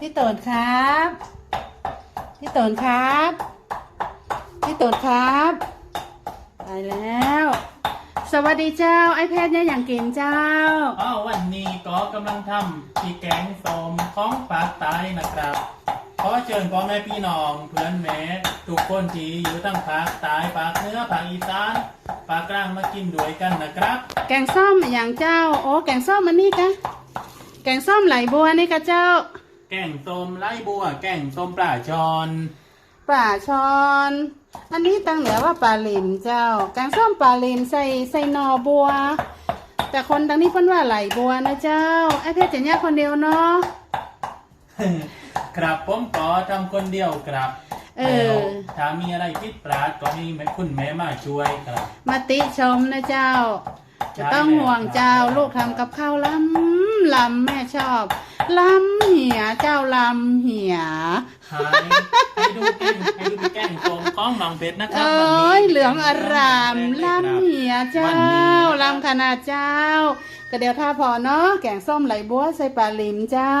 พี่โตนครับ พี่โตนครับ พี่โตนครับไปแล้ว สวัสดีเจ้า ไอแพทย์เนี่ยอย่างกินเจ้า อ้าววันนี้ก็กำลังทำพี่แกงส้มของปากใต้นะครับ ขอเชิญพ่อแม่พี่น้องเพื่อนแม่ทุกคนที่อยู่ทั้งภาคใต้ภาคเหนือภาคอีสานภาคกลางมากินด้วยกันนะครับ แกงส้มอย่างเจ้า โอ้แกงส้มมันนี่กะแกงส้มไหลบัวนี่กะเจ้า แกงส้มไล่บัว แกงส้มปลาชอนป่าชอน อันนี้ตั้งเหนือว่าปลาลิมเจ้า แกงส้มปลาลิมใส่ใส่หนอบัว แต่คนตั้งนี้เพิ่นว่าไหลบัวนะเจ้า ไอเพชรจะเนี่ยคนเดียวเนาะ ครับผมขอทำคนเดียวครับเออ แล้วถ้ามีอะไรผิดพลาดก็ให้แม่คุณแม่มาช่วยครับ มาติชมนะเจ้า จะต้องห่วงเจ้า ลูกทำกับข้าวล้ำล้ำแม่ชอบ ล้ำเหียเจ้าล้ำเหียหายให้ดูแกงให้ดูพี่แกงส้มของน้องเบ็ดนะครัเอวัน้้นี้ยเหลืองอารามล้ำเหียเจ้าวันนี้ล้ำขนาดเจ้า ก็เดี๋ยวถ้าพอเนาะแกงส้มไหลบัวใส่ปลาลิมเจ้า